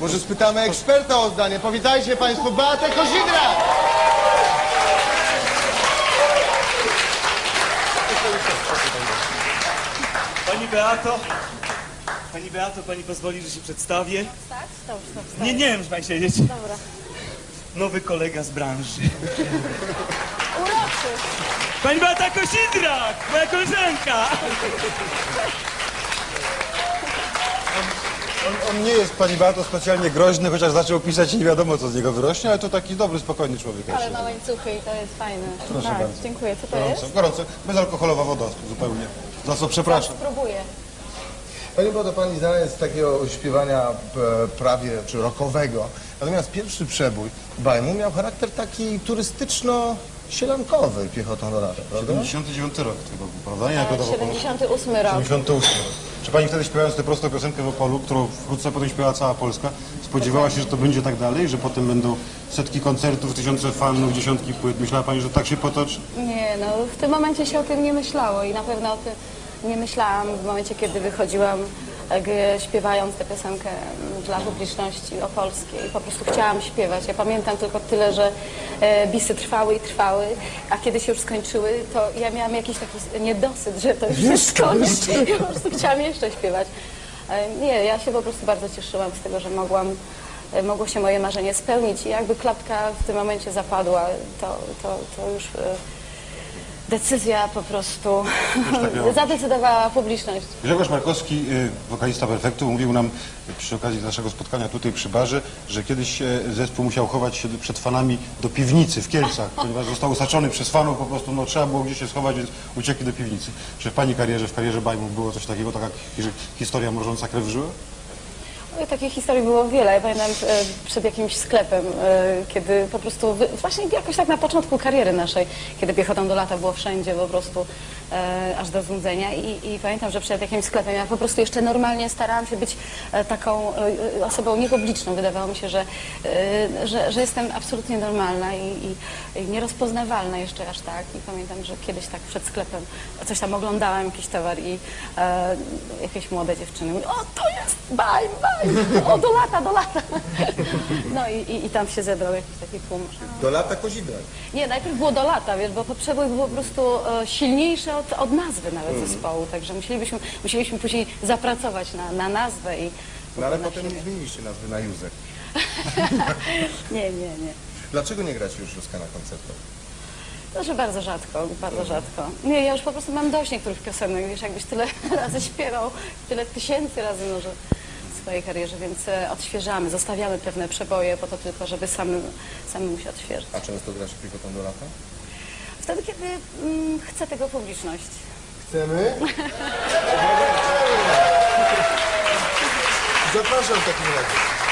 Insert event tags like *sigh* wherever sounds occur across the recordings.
Może spytamy eksperta o zdanie. Powitajcie Państwo Beatę Kozidra! Pani Beato, Pani Beato, Pani pozwoli, że się przedstawię? Tak? Dobrze, dobrze. Nie, nie wiem, czy Pani siedzieć. Dobra. Nowy kolega z branży. Uroczy. Pani Beata Kosidrak, moja koleżanka. On, nie jest, pani Beato, specjalnie groźny, chociaż zaczął pisać i nie wiadomo, co z niego wyrośnie, ale to taki dobry, spokojny człowiek. Ale ma łańcuchy i to jest fajne. Proszę tak, bardzo. dziękuję. Co to Gorąco, jest? gorąco, bezalkoholowa woda zupełnie. Za co przepraszam. Spróbuję. Pani Beato, Pani znana jest z takiego śpiewania e, prawie czy rockowego. Natomiast pierwszy przebój Bajmu miał charakter taki turystyczno-sielankowy piechotą do lata, prawda? 79 rok tego, był, prawda? Nie, jako to 78 rok. 78. Czy pani wtedy śpiewając tę prostą piosenkę w Opolu, którą wkrótce potem śpiewała cała Polska, spodziewała się, że to będzie tak dalej, że potem będą setki koncertów, tysiące fanów, dziesiątki płyt? Myślała pani, że tak się potoczy? Nie, no w tym momencie się o tym nie myślało i na pewno o tym nie myślałam w momencie, kiedy wychodziłam e, g- śpiewając tę piosenkę m, dla publiczności opolskiej. Po prostu chciałam śpiewać. Ja pamiętam tylko tyle, że e, bisy trwały i trwały, a kiedy się już skończyły, to ja miałam jakiś taki niedosyt, że to już się skończy. Ja po prostu chciałam jeszcze śpiewać. E, Nie, ja się po prostu bardzo cieszyłam z tego, że mogłam mogło się moje marzenie spełnić i jakby klapka w tym momencie zapadła, to, to, to już decyzja po prostu tak *laughs* zadecydowała publiczność. Grzegorz Markowski, y, wokalista Perfektu, mówił nam przy okazji naszego spotkania tutaj przy barze, że kiedyś e, zespół musiał chować się przed fanami do piwnicy w Kielcach, *laughs* ponieważ został osaczony przez fanów, po prostu no, trzeba było gdzieś się schować, więc uciekli do piwnicy. Czy w pani karierze, w karierze Bajmu było coś takiego, taka hi- historia mrożąca krew w żyłę? No Takich historii było wiele. Ja pamiętam e, przed jakimś sklepem, e, kiedy po prostu, właśnie jakoś tak na początku kariery naszej, kiedy piechotą do lata było wszędzie po prostu e, aż do znudzenia I, i pamiętam, że przed jakimś sklepem ja po prostu jeszcze normalnie starałam się być taką osobą niepubliczną. Wydawało mi się, że, że, że jestem absolutnie normalna i, i, i nierozpoznawalna jeszcze aż tak. I pamiętam, że kiedyś tak przed sklepem coś tam oglądałam, jakiś towar i e, jakieś młode dziewczyny mówią, o to jest baj, baj, o do lata, do lata. *laughs* No i, i, i tam się zebrał jakiś taki tłum. Do lata Kozidra. Nie, najpierw było do lata, wiesz, bo przebój był po prostu e, silniejszy od, od nazwy nawet zespołu, także musielibyśmy, musieliśmy później zapracować na, na nazwę i... No ale na potem siebie. zmieniliście nazwę na Józef. *laughs* Nie, nie, nie. Dlaczego nie gracie już Józka na koncertach? Że bardzo rzadko, bardzo rzadko. Nie, ja już po prostu mam dość niektórych piosenek, wiesz, jakbyś tyle *laughs* razy śpiewał, tyle tysięcy razy może w swojej karierze, więc e, odświeżamy, zostawiamy pewne przeboje po to tylko, żeby samym, samemu się odświeżyć. A często gracie piechotą do lata? Wtedy, kiedy mm, chce tego publiczność. Chcemy? *laughs* Zapraszam w takim razie.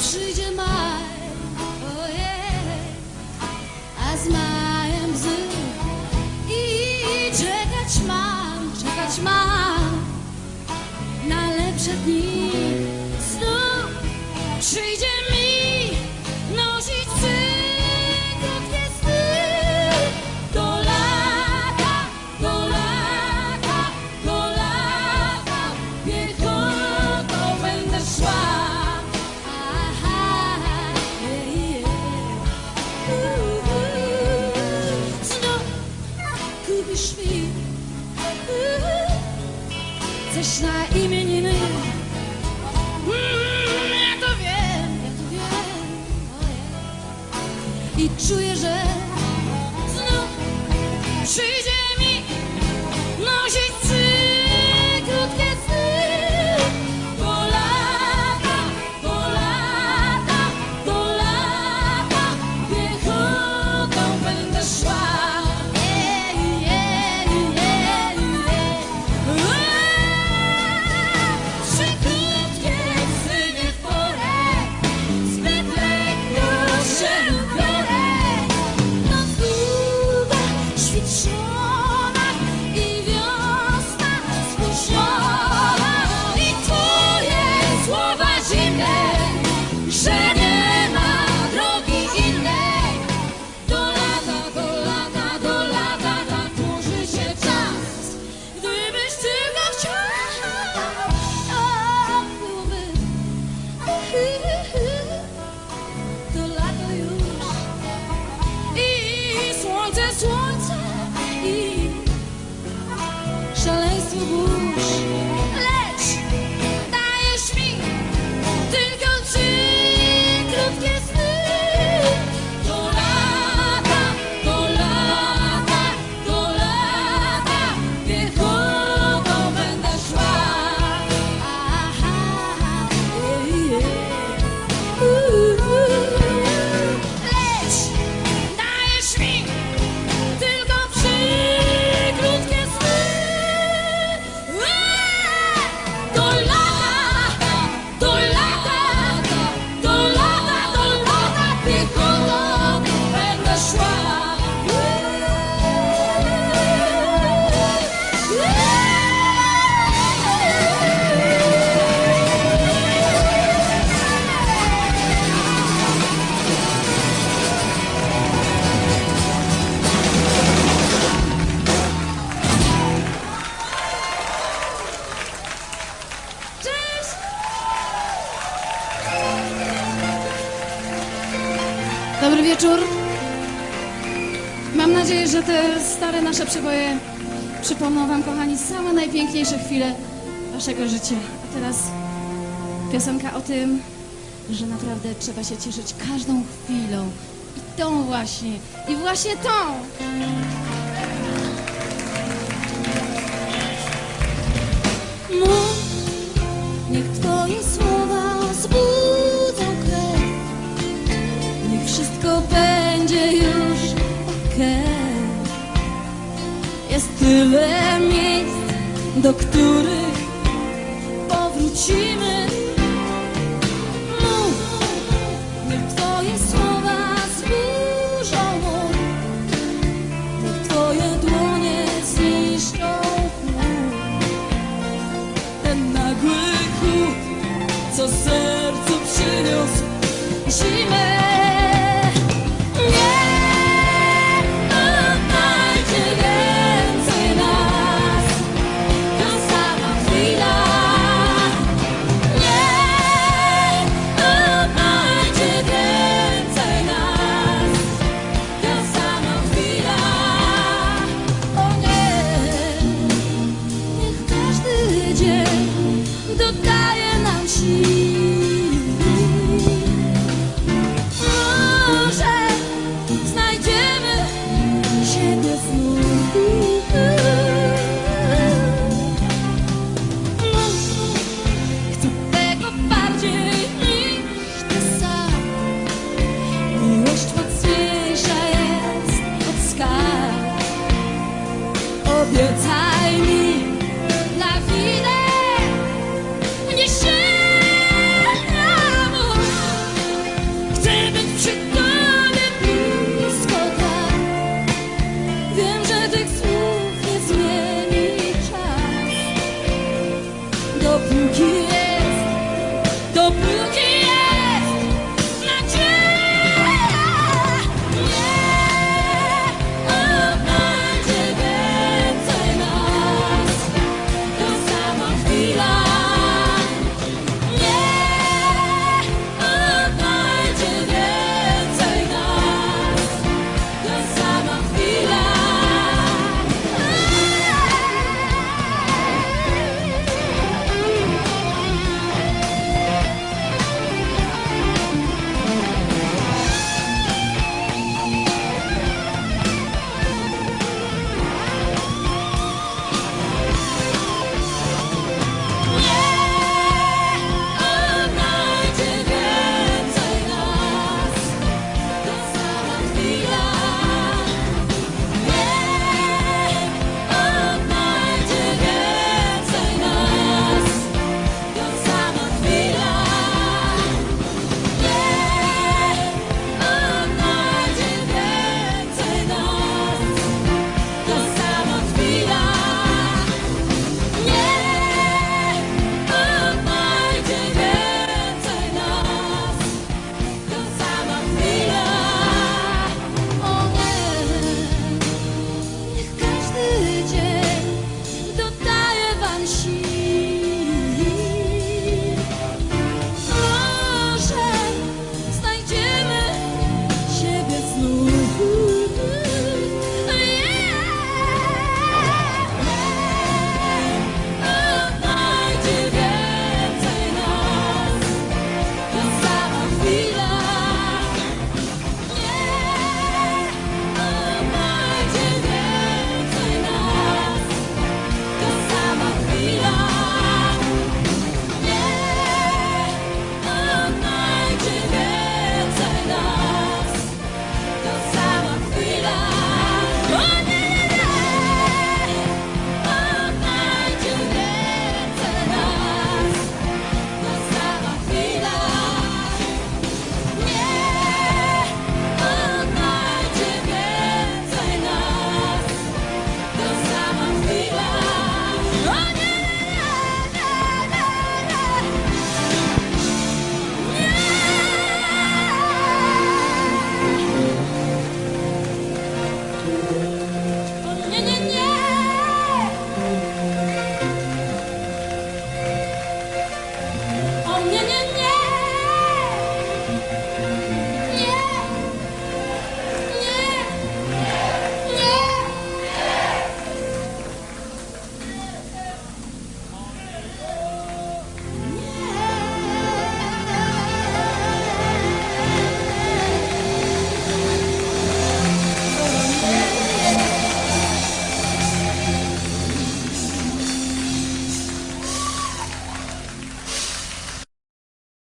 Znów I czuję, że znów przyjdzie Mam nadzieję, że te stare nasze przeboje przypomną Wam, kochani, same najpiękniejsze chwile Waszego życia. A teraz piosenka o tym, że naprawdę trzeba się cieszyć każdą chwilą. I tą właśnie, i właśnie tą. Tyle miejsc, do których powrócimy. Mów, niech Twoje słowa zburzą. Niech Twoje dłonie zniszczą. Ten nagły chłód, co sercu przyniósł zimę.